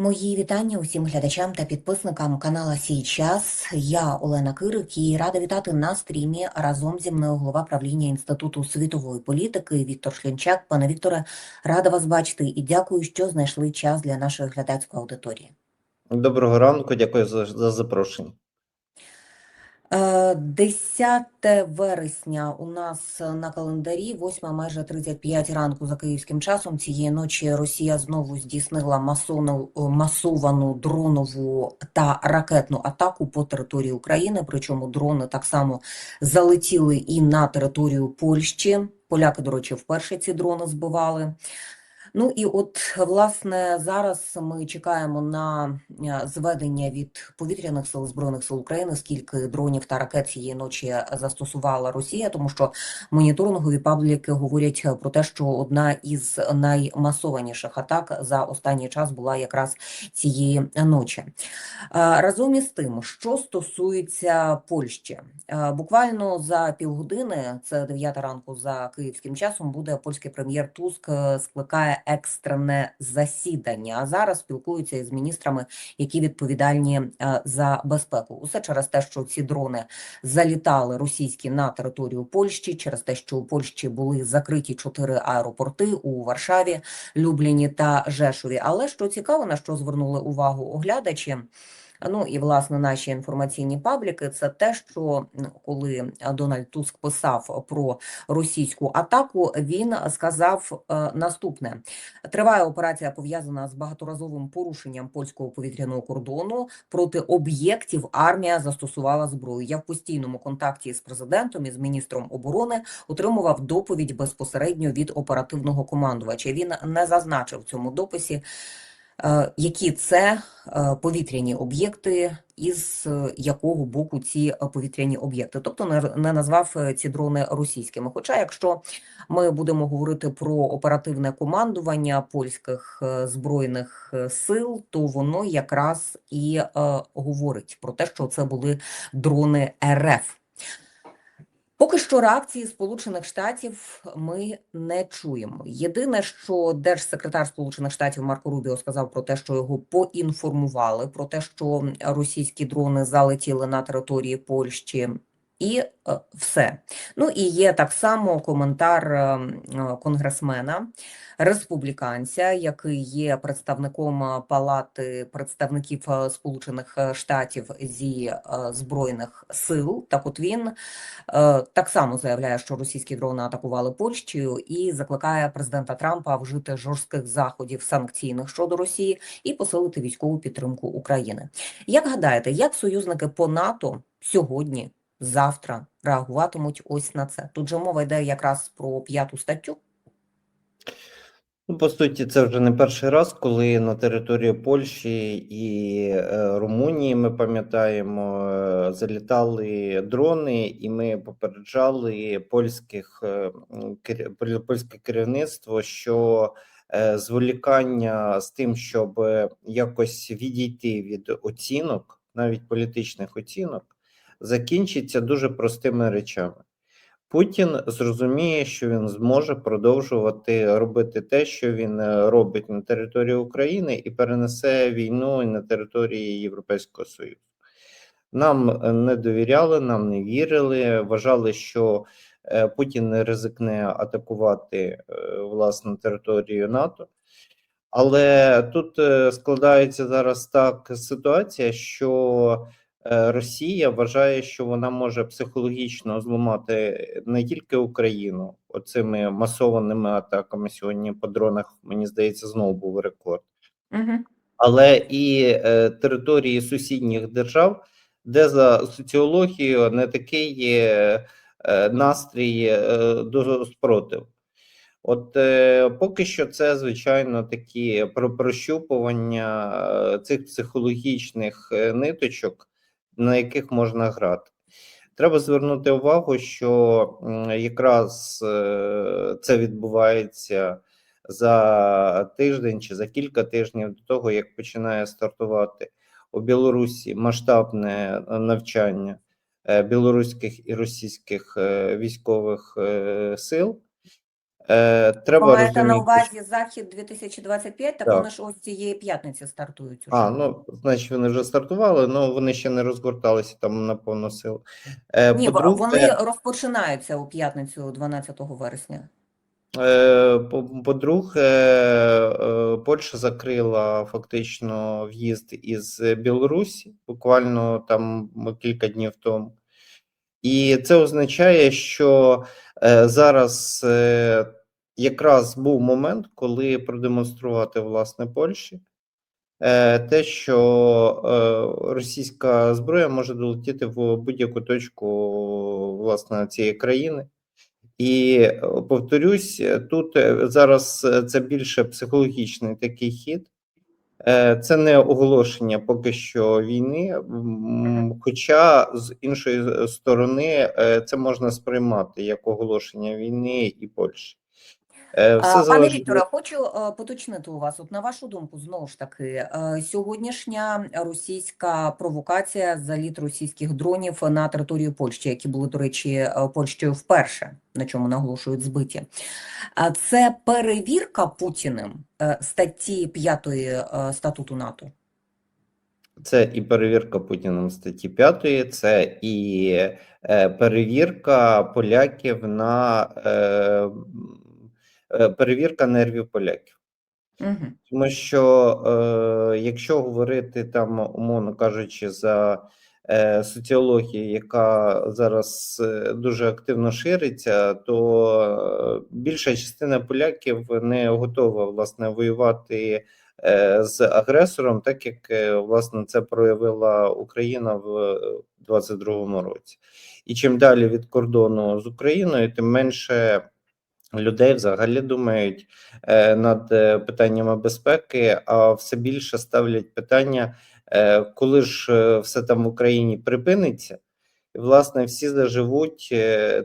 Мої вітання усім глядачам та підписникам канала Сій час. Я Олена Кирик і рада вітати на стрімі разом зі мною голова правління Інституту світової політики Віктор Шлінчак. Пане Вікторе, рада вас бачити і дякую, що знайшли час для нашої глядацької аудиторії. Доброго ранку, дякую за, за запрошення. Е, 10 вересня у нас на календарі, 8 майже 35 ранку за київським часом. Цієї ночі Росія знову здійснила масону, масовану дронову та ракетну атаку по території України. Причому дрони так само залетіли і на територію Польщі. Поляки, до речі, вперше ці дрони збивали. Ну і от власне зараз ми чекаємо на е, зведення від повітряних сил збройних сил України, скільки дронів та ракет цієї ночі застосувала Росія, тому що моніторингові пабліки говорять про те, що одна із наймасованіших атак за останній час була якраз цієї ночі. Е, Разом із тим, що стосується Польщі, е, буквально за півгодини, це 9 ранку за київським часом, буде польський прем'єр Туск скликає екстрене засідання. А зараз спілкуються із міністрами, які відповідальні е, за безпеку. Усе через те, що ці дрони залітали російські на територію Польщі, через те, що у Польщі були закриті чотири аеропорти у Варшаві, Любліні та Жешові. Але що цікаво, на що звернули увагу оглядачі. Ну і власне наші інформаційні пабліки це те, що коли Дональд Туск писав про російську атаку, він сказав е, наступне: триває операція пов'язана з багаторазовим порушенням польського повітряного кордону. Проти об'єктів армія застосувала зброю. Я в постійному контакті з президентом і з міністром оборони отримував доповідь безпосередньо від оперативного командувача. Він не зазначив в цьому дописі. Е, Які це е, повітряні об'єкти, із е, якого боку ці повітряні об'єкти, тобто не, назвав ці дрони російськими. Хоча, якщо ми будемо говорити про оперативне командування польських збройних сил, то воно якраз і говорить про те, що це були дрони РФ. Поки що реакції Сполучених Штатів ми не чуємо. Єдине, що держсекретар Сполучених Штатів Марко Рубіо сказав про те, що його поінформували про те, що російські дрони залетіли на території Польщі. І е, все. Ну і є так само коментар е, е, конгресмена республіканця, який є представником Палати представників Сполучених Штатів зі збройних сил. Так, от він так само заявляє, що російські дрони атакували Польщею і закликає президента Трампа вжити жорстких заходів санкційних щодо Росії і посилити військову підтримку України. Як гадаєте, як союзники по НАТО сьогодні? Завтра реагуватимуть ось на це. Тут же мова йде якраз про п'яту статтю. Ну, по суті, це вже не перший раз, коли на території Польщі і е, Румунії, ми пам'ятаємо, е, залітали дрони, і ми попереджали польських е, польське керівництво, що зволікання з тим, щоб якось відійти від оцінок, навіть політичних оцінок, закінчиться дуже простими речами. Путін зрозуміє, що він зможе продовжувати робити те, що він е, робить на території України, і перенесе війну на території Європейського Союзу. Нам е, не довіряли, нам не вірили, вважали, що е, Путін не ризикне атакувати власне територію НАТО. Але тут складається зараз так ситуація, що Росія вважає, що вона може психологічно зламати не тільки Україну оцими масованими атаками сьогодні по дронах, мені здається, знову був рекорд, Угу. але і е, території сусідніх держав, де за соціологією не такий є е, настрій е, до спротиву. От е, поки що це звичайно такі про прощупування е, цих психологічних е, ниточок, на яких можна грати. Треба звернути увагу, що якраз е, це відбувається за тиждень чи за кілька тижнів до того, як починає стартувати у Білорусі масштабне е, навчання е, білоруських і російських військових сил. Е, треба Ви маєте на розуміти, що- увазі захід 2025, так Так. вони ж ось цієї п'ятниці стартують. уже. А, ну, значить, вони вже стартували, але вони ще не розгорталися там на повну силу. Е, Ні, по-друге, вони розпочинаються у п'ятницю 12 вересня. Е, по- По-друге, е, Польща закрила фактично в'їзд із Білорусі буквально там кілька днів тому. І це означає, що е, зараз е, якраз був момент, коли продемонструвати власне Польщі е, те, що е, російська зброя може долетіти в будь-яку точку власне цієї країни. І повторюсь, тут е, зараз це більше психологічний такий хід. Це не оголошення поки що війни, хоча з іншої сторони це можна сприймати як оголошення війни і Польщі. Е, А, Все Пане залежить Вікторе, хочу е, поточнити у вас. От на вашу думку, знову ж таки, е, сьогоднішня російська провокація, заліт російських дронів на територію Польщі, які були, до речі, е, Польщею вперше, на чому наголошують збиті. Це перевірка Путіним е, статті 5 статуту НАТО. Це і перевірка Путіним статті 5, це і е, перевірка поляків на е, е, перевірка нервів поляків. Угу. Тому що е, якщо говорити там, умовно кажучи, за е, соціологію, яка зараз е, дуже активно шириться, то е, більша частина поляків не готова власне воювати е, з агресором, так як е, власне це проявила Україна в 22-му році. І чим далі від кордону з Україною, тим менше людей взагалі думають е, над е, питаннями безпеки, а все більше ставлять питання, е, коли ж все там в Україні припиниться, і власне всі заживуть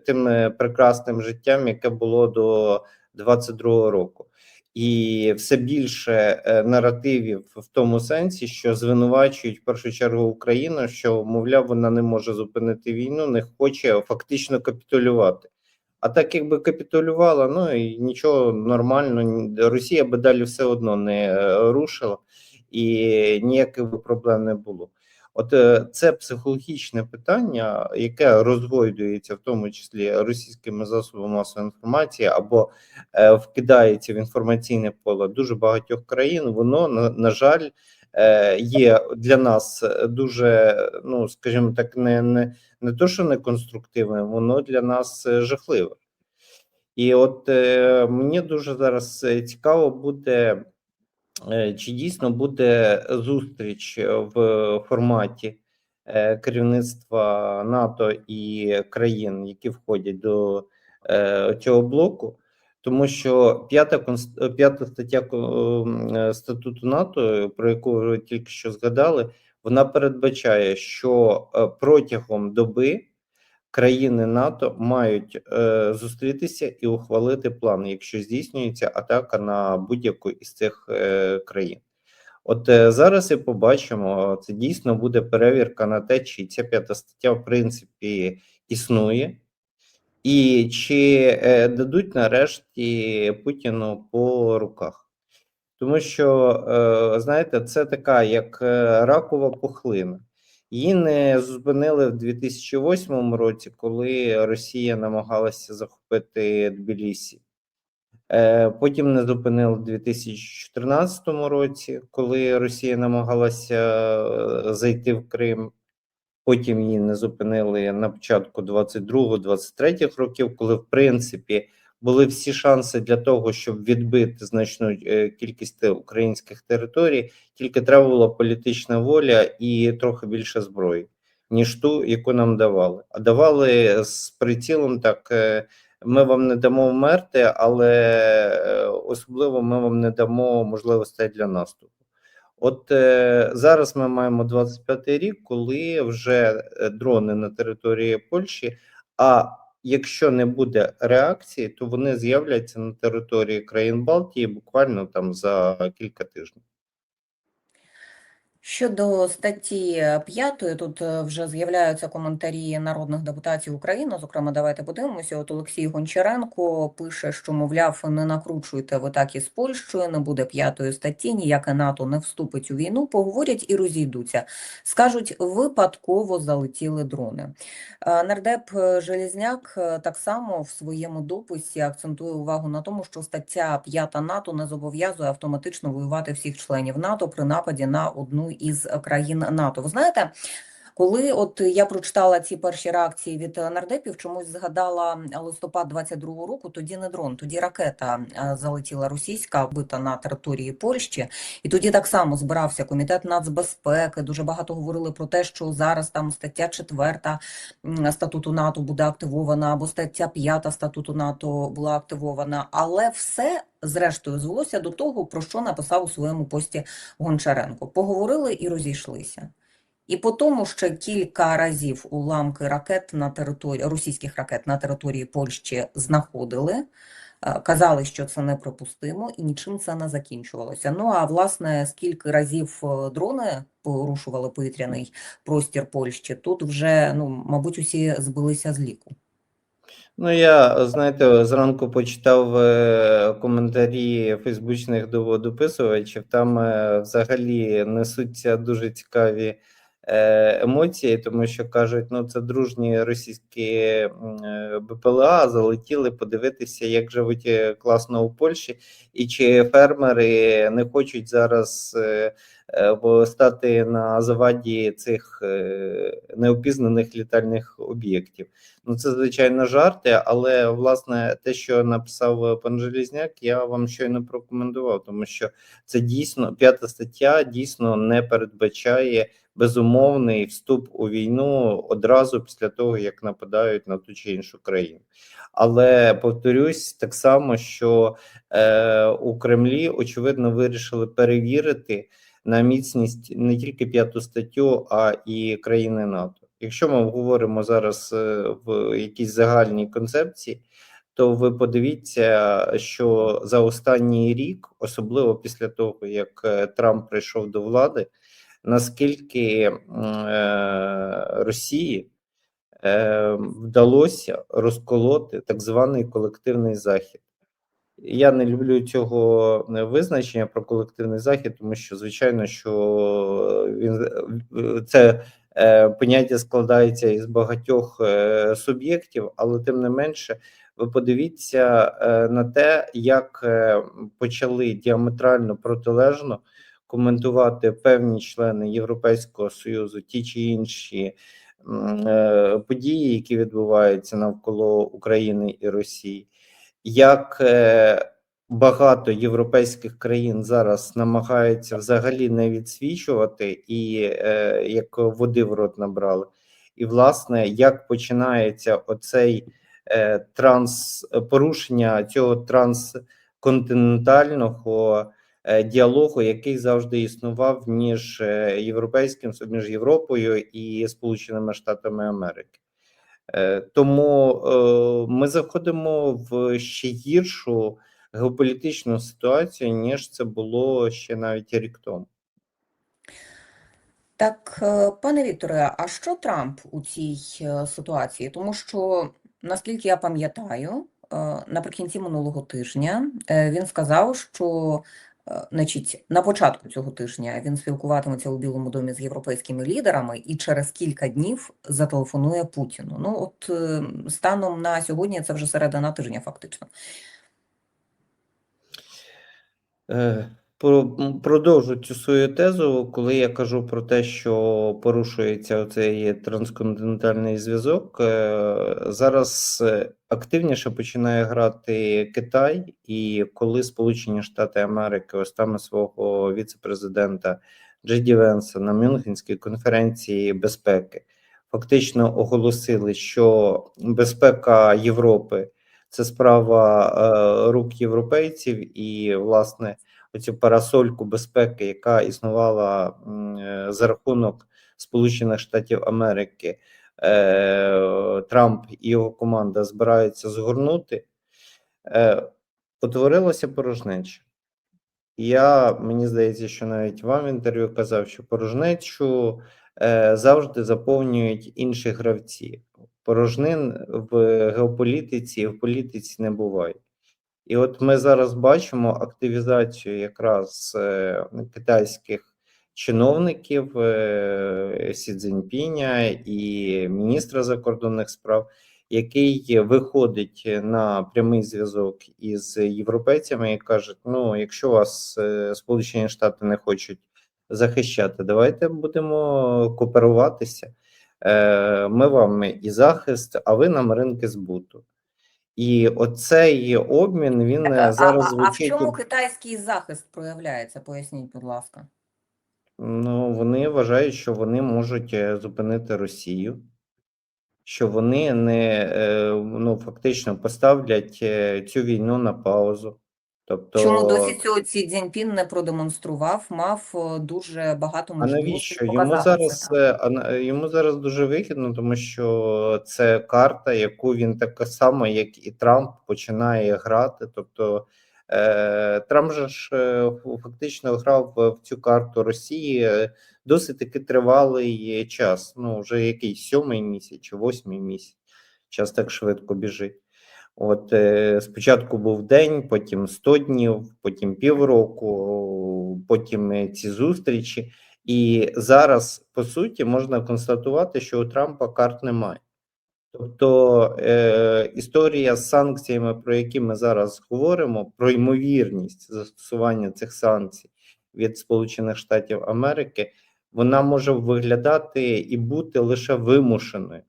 тим прекрасним життям, яке було до 22-го року. І все більше наративів в тому сенсі, що звинувачують в першу чергу Україну, що мовляв, вона не може зупинити війну, не хоче фактично капітулювати. А так якби капітулювала, ну і нічого нормально, Росія би далі все одно не е, рушила, і ніяких би проблем не було. От е, це психологічне питання, яке розгойдується в тому числі російськими засобами масової інформації або е, вкидається в інформаційне поле дуже багатьох країн. Воно на, на жаль е, є для нас дуже, ну скажімо так, не, не, не то, що не конструктивним, воно для нас е, жахливе. І от е, мені дуже зараз е, цікаво буде, е, чи дійсно буде зустріч в форматі е, керівництва НАТО і країн, які входять до е, цього блоку. Тому що п'ята п'ята стаття е, статуту НАТО, про яку ви тільки що згадали, вона передбачає, що е, протягом доби країни НАТО мають е, зустрітися і ухвалити план, якщо здійснюється атака на будь-яку із цих е, країн. От зараз і побачимо, це дійсно буде перевірка на те, чи ця п'ята стаття в принципі існує, і чи дадуть нарешті Путіну по руках. Тому що, е, знаєте, це така як е, ракова пухлина. Її не зупинили в 2008 році, коли Росія намагалася захопити Тбілісі. Е, Потім не зупинили в 2014 році, коли Росія намагалася зайти в Крим. Потім її не зупинили на початку 22-23 років, коли в принципі були всі шанси для того, щоб відбити значну е, кількість українських територій. Тільки треба була політична воля і трохи більше зброї, ніж ту, яку нам давали. А давали з прицілом так. е, Ми вам не дамо вмерти, але е, особливо ми вам не дамо можливостей для наступу. От е, зараз ми маємо 25-й рік, коли вже дрони на території Польщі. А якщо не буде реакції, то вони з'являться на території країн Балтії буквально там за кілька тижнів. Щодо статті 5, тут е, вже з'являються коментарі народних депутатів України. Зокрема, давайте подивимося. От Олексій Гончаренко пише, що мовляв, не накручуйте ви так із Польщею, не буде п'ятої статті, ніяке НАТО не вступить у війну. Поговорять і розійдуться. Скажуть, випадково залетіли дрони. Е, Нардеп е, Желізняк е, так само в своєму дописі акцентує увагу на тому, що стаття 5 НАТО не зобов'язує автоматично воювати всіх членів НАТО при нападі на одну із країн НАТО. Ви знаєте, коли от я прочитала ці перші реакції від е, нардепів, чомусь згадала листопад 22-го року, тоді не дрон, тоді ракета е, залетіла російська, вбита на території Польщі, і тоді так само збирався комітет нацбезпеки. Дуже багато говорили про те, що зараз там стаття 4 статуту НАТО буде активована, або стаття 5 статуту НАТО була активована, але все. Зрештою, звелося до того, про що написав у своєму пості Гончаренко. Поговорили і розійшлися. І по тому ще кілька разів уламки ракет на території російських ракет на території Польщі знаходили, е, казали, що це неприпустимо, і нічим це не закінчувалося. Ну а власне, скільки разів е, дрони порушували повітряний простір Польщі, тут вже ну, мабуть, усі збилися з ліку. Ну, я, знаєте, зранку почитав е, коментарі фейсбучних дописувачів. Там взагалі несуться дуже цікаві емоції, тому що кажуть, ну це дружні російські е, БПЛА залетіли подивитися, як живуть е, класно у Польщі, і чи фермери не хочуть зараз е, е, стати на заваді цих е, неопізнаних літальних об'єктів. Ну, це звичайно жарти, але власне те, що написав пан Желізняк, я вам щойно прокоментував, тому що це дійсно п'ята стаття дійсно не передбачає безумовний вступ у війну одразу після того, як нападають на ту чи іншу країну. Але повторюсь так само, що е, у Кремлі очевидно вирішили перевірити на міцність не тільки п'яту статтю, а і країни НАТО. Якщо ми говоримо зараз е, в якійсь загальній концепції, то ви подивіться, що за останній рік, особливо після того, як е, Трамп прийшов до влади, наскільки е, Росії е, вдалося розколоти так званий колективний захід. Я не люблю цього е, визначення про колективний захід, тому що звичайно, що він це поняття складається із багатьох суб'єктів, але тим не менше, ви подивіться на те, як почали діаметрально протилежно коментувати певні члени Європейського союзу, ті чи інші е, події, які відбуваються навколо України і Росії як е, багато європейських країн зараз намагаються взагалі не відсвічувати і е, як води в рот набрали. І, власне, як починається оцей транс порушення цього трансконтинентального діалогу, який завжди існував між е, європейським між Європою і Сполученими Штатами Америки. Е, Тому е, ми заходимо в ще гіршу геополітичну ситуацію, ніж це було ще навіть рік тому. Так, е, пане Вікторе, а що Трамп у цій е, ситуації? Тому що, наскільки я пам'ятаю, е, наприкінці минулого тижня е, він сказав, що е, значить, на початку цього тижня він спілкуватиметься у Білому домі з європейськими лідерами і через кілька днів зателефонує Путіну. Ну, от е, станом на сьогодні це вже середина тижня, фактично. Е, Продовжу цю свою тезу, коли я кажу про те, що порушується цей трансконтинентальний зв'язок. е, Зараз е, активніше починає грати Китай, і коли Сполучені Штати Америки устами свого віце-президента Джеді Венса на Мюнхенській конференції безпеки фактично оголосили, що безпека Європи це справа е, рук європейців, і власне оцю парасольку безпеки, яка існувала е, за рахунок Сполучених Штатів Америки, е, Трамп і його команда збираються згорнути, е, утворилася порожнеча. Я мені здається, що навіть вам в інтерв'ю казав, що порожнечу завжди заповнюють інші гравці. Порожнин в геополітиці і в політиці не буває. І от ми зараз бачимо активізацію якраз е, китайських чиновників е, Сі Цзіньпіня і міністра закордонних справ, який виходить на прямий зв'язок із європейцями і каже: ну, якщо вас е, Сполучені Штати не хочуть захищати, давайте будемо кооперуватися. Ми вам і захист, а ви нам ринки збуту. І оцей обмін він Так, е, а, зараз а, а в чому китайський захист проявляється? Поясніть, будь ласка. Ну, вони вважають, що вони можуть е, зупинити Росію, що вони не е, ну, фактично поставлять цю війну на паузу. Тобто, Чому досі цього Сі Цзіньпін не продемонстрував, мав е, дуже багато а навіщо? Йому зараз, це. е, а йому зараз дуже вигідно, тому що це карта, яку він так само, як і Трамп, починає грати. Тобто е, Трамп же ж е, фактично грав в цю карту Росії досить таки тривалий час. Ну, вже який сьомий місяць чи восьмий місяць. Час так швидко біжить. От е, спочатку був день, потім 100 днів, потім півроку, потім е, ці зустрічі. І зараз, по суті, можна констатувати, що у Трампа карт немає. Тобто е, історія з санкціями, про які ми зараз говоримо, про ймовірність застосування цих санкцій від Сполучених Штатів Америки, вона може виглядати і бути лише вимушеною,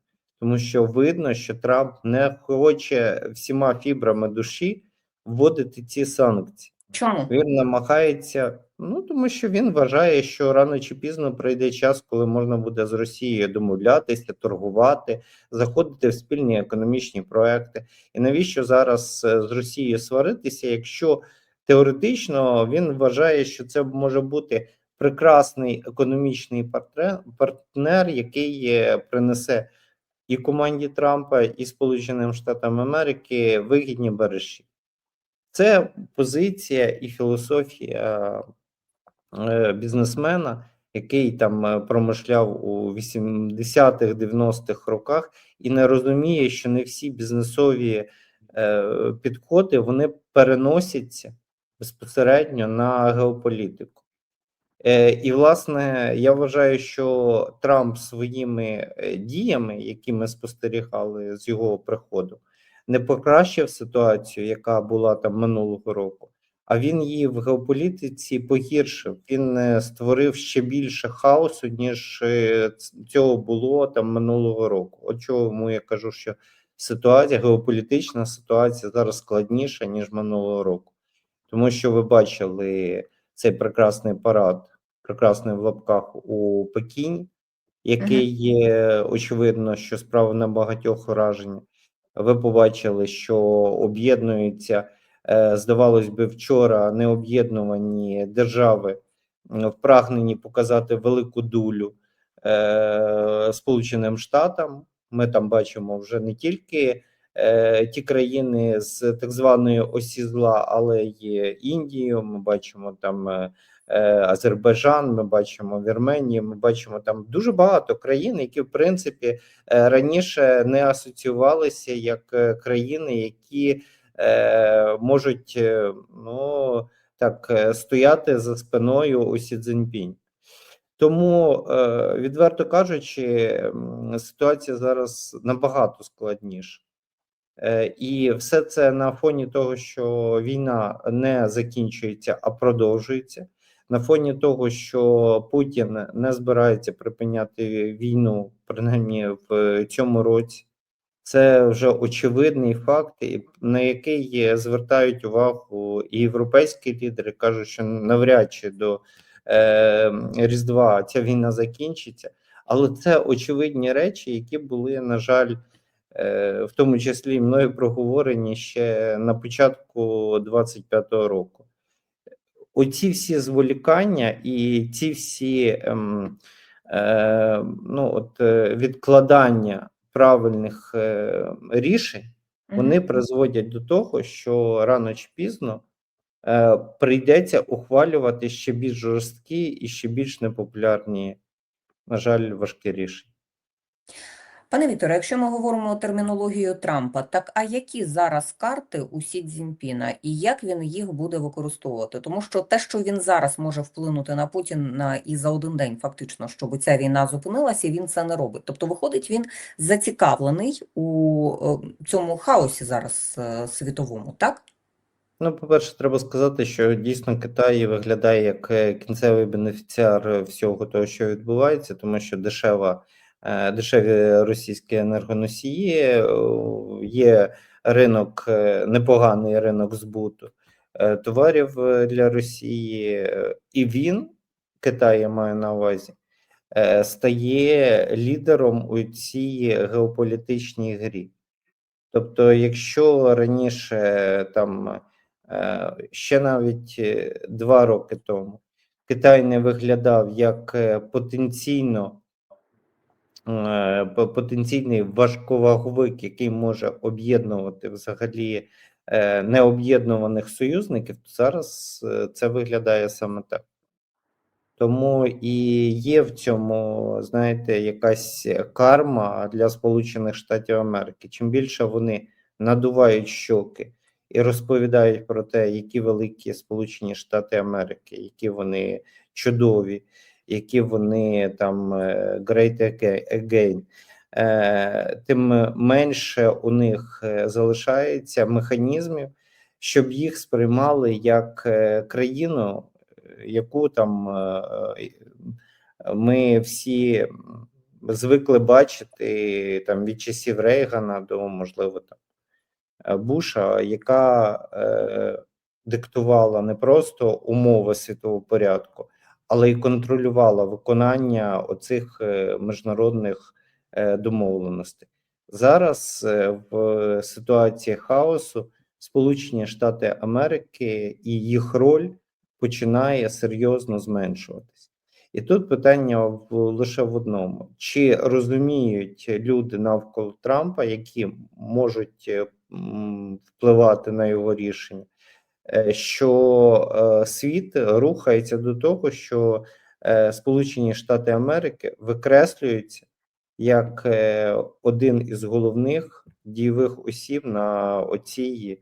тому що видно, що Трамп не хоче всіма фібрами душі вводити ці санкції. Чому? Він намагається, ну тому що він вважає, що рано чи пізно прийде час, коли можна буде з Росією домовлятися, торгувати, заходити в спільні економічні проекти. І навіщо зараз е, з Росією сваритися, якщо теоретично він вважає, що це може бути прекрасний економічний партнер, партнер який е, принесе і команді Трампа, і Сполученим Штатам Америки вигідні бариші. Це позиція і філософія е, бізнесмена, який там е, промишляв у 80-х, 90-х роках, і не розуміє, що не всі бізнесові е, підходи вони переносяться безпосередньо на геополітику. Е, І, власне, я вважаю, що Трамп своїми е, діями, які ми спостерігали з його приходу, не покращив ситуацію, яка була там минулого року, а він її в геополітиці погіршив. Він е, створив ще більше хаосу, ніж цього було там минулого року. От чому я кажу, що ситуація, геополітична ситуація зараз складніша, ніж минулого року. Тому що ви бачили цей прекрасний парад, прекрасний в лапках у Пекіні, який є очевидно, що справа на багатьох враження. Ви побачили, що об'єднуються, е, здавалось би, вчора необ'єднувані держави прагненні показати велику дулю е, Сполученим Штатам. Ми там бачимо вже не тільки е, ті країни з так званої осі зла, але й Індію. Ми бачимо там Азербайджан, ми бачимо Вірменію. Ми бачимо там дуже багато країн, які в принципі е, раніше не асоціювалися як е, країни, які е, можуть е, ну так е, стояти за спиною у Сі Цзіньпінь. Тому, е, відверто кажучи, ситуація зараз набагато складніша. Е, І все це на фоні того, що війна не закінчується, а продовжується. На фоні того, що Путін не збирається припиняти війну, принаймні в цьому році, це вже очевидний факт, на який е, звертають увагу і європейські лідери, кажуть, що навряд чи до е, Різдва ця війна закінчиться. Але це очевидні речі, які були, на жаль, е, в тому числі мною проговорені ще на початку 25-го року. Оці всі зволікання і ці всі ем, е, ну, от, е, відкладання правильних е, рішень, вони Мгм. призводять до того, що рано чи пізно е, прийдеться ухвалювати ще більш жорсткі і ще більш непопулярні, на жаль, важкі рішення. Пане Вікторе, якщо ми говоримо термінологією Трампа, так а які зараз карти у Сі Цзіньпіна і як він їх буде використовувати? Тому що те, що він зараз може вплинути на Путіна і за один день, фактично, щоб ця війна зупинилася, він це не робить. Тобто, виходить, він зацікавлений у е, цьому хаосі зараз е, світовому, так? Ну, по-перше, треба сказати, що дійсно Китай виглядає як е, кінцевий бенефіціар всього того, що відбувається, тому що дешева, дешеві російські енергоносії, е, є ринок, е, непоганий ринок збуту е, товарів е, для Росії, е, і він, Китай, я маю на увазі, е, стає лідером у цій геополітичній грі. Тобто, якщо раніше там е, ще навіть е, два роки тому Китай не виглядав як е, потенційно е, по- потенційний важковаговик, який може об'єднувати взагалі е, необ'єднуваних союзників, то зараз е, це виглядає саме так. Тому і є в цьому, знаєте, якась карма для Сполучених Штатів Америки. Чим більше вони надувають щоки і розповідають про те, які великі Сполучені Штати Америки, які вони чудові, які вони там е, great again, е, тим менше у них е, залишається механізмів, щоб їх сприймали як країну, яку там ми всі звикли бачити там від часів Рейгана до, можливо, там Буша, яка е, диктувала не просто умови світового порядку, але й контролювала виконання оцих е, міжнародних е, домовленостей. Зараз е, в ситуації хаосу Сполучені Штати Америки і їх роль починає серйозно зменшуватись. І тут питання в, лише в одному: чи розуміють люди навколо Трампа, які можуть впливати на його рішення, що е, світ рухається до того, що е, Сполучені Штати Америки викреслюються як е, один із головних дійових осіб на оцій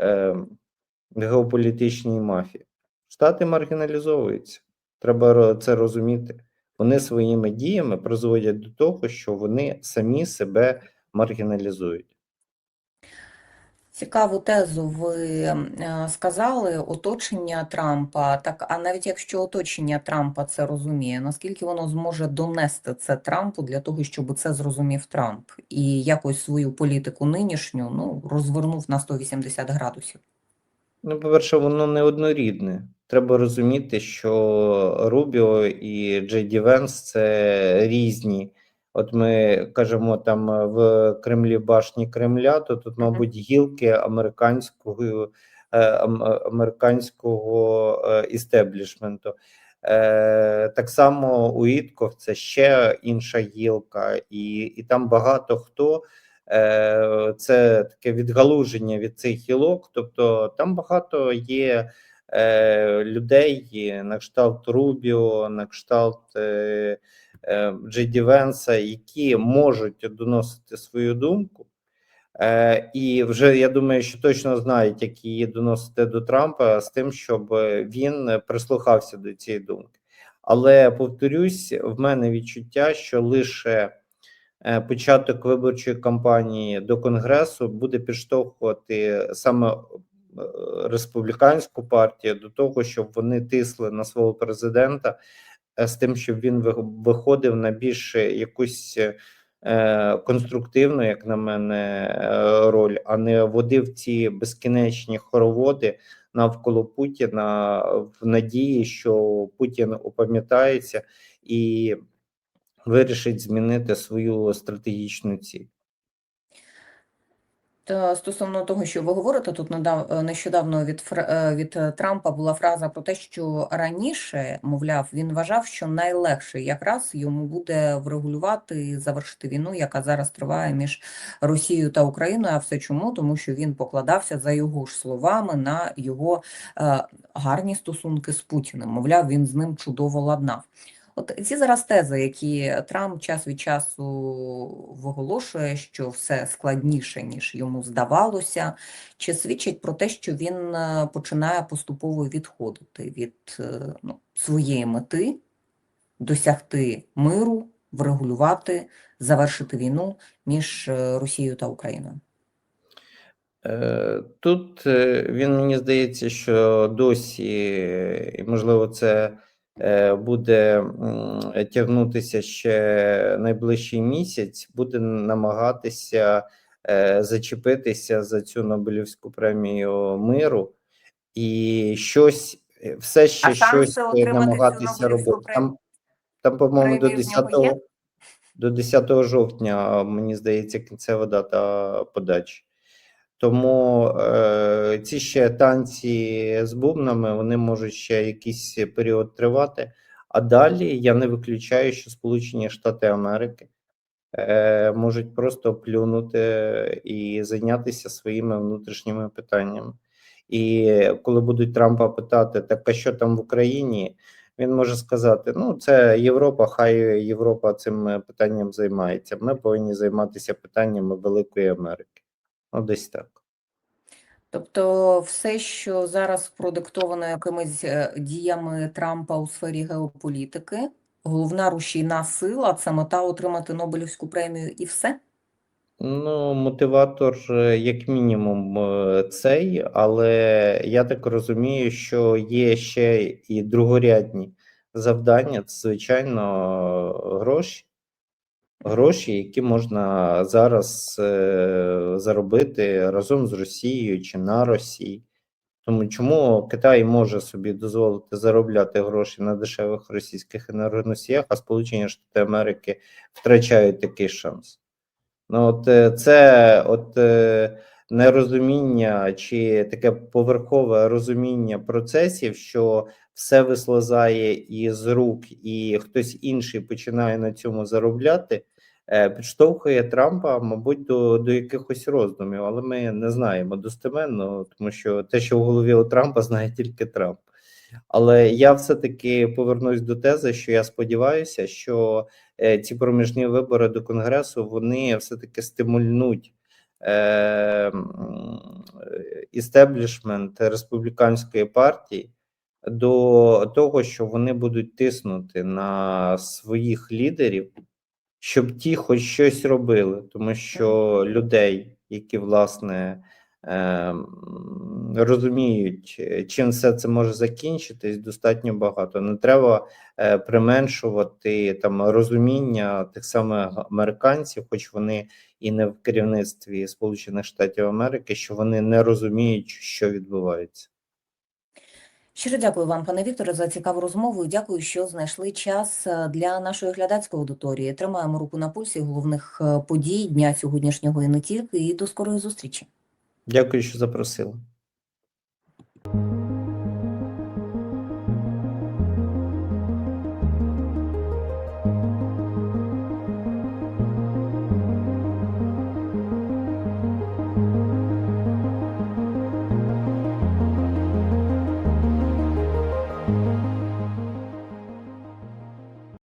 е, геополітичній мафії. Штати маргіналізовуються. Треба це розуміти. Вони своїми діями призводять до того, що вони самі себе маргіналізують. Цікаву тезу ви е, сказали, оточення Трампа. Так, а навіть якщо оточення Трампа це розуміє, наскільки воно зможе донести це Трампу для того, щоб це зрозумів Трамп і якось свою політику нинішню ну, розвернув на 180 градусів? Ну, по-перше, воно не однорідне. Треба розуміти, що Рубіо і Джей Ді Венс це різні. От ми кажемо там е, в Кремлі башні Кремля, то тут, мабуть, гілки американського, е, е, американського істеблішменту. Так само у Ітков це ще інша гілка, і, і там багато хто. Це таке відгалуження від цих гілок. Тобто там багато є людей на кшталт Рубіо, на кшталт е, е, Венса, які можуть доносити свою думку. Е, і вже я думаю, що точно знають, як її доносити до Трампа з тим, щоб він прислухався до цієї думки. Але повторюсь, в мене відчуття, що лише е, початок виборчої кампанії до Конгресу буде підштовхувати саме республіканську партію до того, щоб вони тисли на свого президента з тим, щоб він виходив на більш якусь е, конструктивну, як на мене, е, роль, а не водив ці безкінечні хороводи навколо Путіна в надії, що Путін опам'ятається і вирішить змінити свою стратегічну ціль. Та стосовно того, що ви говорите, тут е, нещодавно від, е, від е, Трампа була фраза про те, що раніше, мовляв, він вважав, що найлегше якраз йому буде врегулювати і завершити війну, яка зараз триває між Росією та Україною. А все чому? Тому що він покладався за його ж словами на його е, гарні стосунки з Путіним. Мовляв, він з ним чудово ладнав. От ці зараз тези, які Трамп час від часу виголошує, що все складніше, ніж йому здавалося, чи свідчить про те, що він е, починає поступово відходити від е, ну, своєї мети, досягти миру, врегулювати, завершити війну між е, Росією та Україною? Тут він мені здається, що досі, і можливо, це буде тягнутися ще найближчий місяць, буде намагатися е, зачепитися за цю Нобелівську премію миру і щось, е, все ще А щось е, намагатися робити. Там, там по-моєму, до премію 10 є? до 10 жовтня, мені здається, кінцева дата подачі. Тому е, ці ще танці з бубнами вони можуть ще якийсь період тривати. А далі я не виключаю, що Сполучені Штати Америки е, можуть просто плюнути і зайнятися своїми внутрішніми питаннями. І коли будуть Трампа питати, так а що там в Україні, він може сказати: ну, це Європа, хай Європа цим питанням займається. Ми повинні займатися питаннями Великої Америки. Десь так. Тобто все, що зараз продиктовано якимись е, діями Трампа у сфері геополітики, головна рушійна сила це мета отримати Нобелівську премію і все? Ну, мотиватор, е, як мінімум, е, цей, але я так розумію, що є ще і другорядні завдання, це, звичайно, гроші. Гроші, які можна зараз е, заробити разом з Росією чи на Росії. Тому чому Китай може собі дозволити заробляти гроші на дешевих російських енергоносіях, а Сполучені Штати Америки втрачають такий шанс? Ну, от е, це от е, нерозуміння чи таке поверхове розуміння процесів, що все вислизає із рук, і хтось інший починає на цьому заробляти, підштовхує Трампа, мабуть, до, до якихось роздумів, але ми не знаємо достеменно, тому що те, що в голові у Трампа, знає тільки Трамп. Але я все-таки повернусь до тези, що я сподіваюся, що е, ці проміжні вибори до Конгресу вони все-таки стимульнуть е, м, е, істеблішмент республіканської партії до того, що вони будуть тиснути на своїх лідерів, щоб ті хоч щось робили, тому що людей, які власне ем, розуміють, е, чим все це може закінчитись, достатньо багато. Не треба е, применшувати там розуміння тих самих американців, хоч вони і не в керівництві Сполучених Штатів Америки, що вони не розуміють, що відбувається. Щиро дякую вам, пане Вікторе, за цікаву розмову. і Дякую, що знайшли час е, для нашої глядацької аудиторії. Тримаємо руку на пульсі головних е, подій дня сьогоднішнього і не тільки. І до скорої зустрічі. Дякую, що запросили.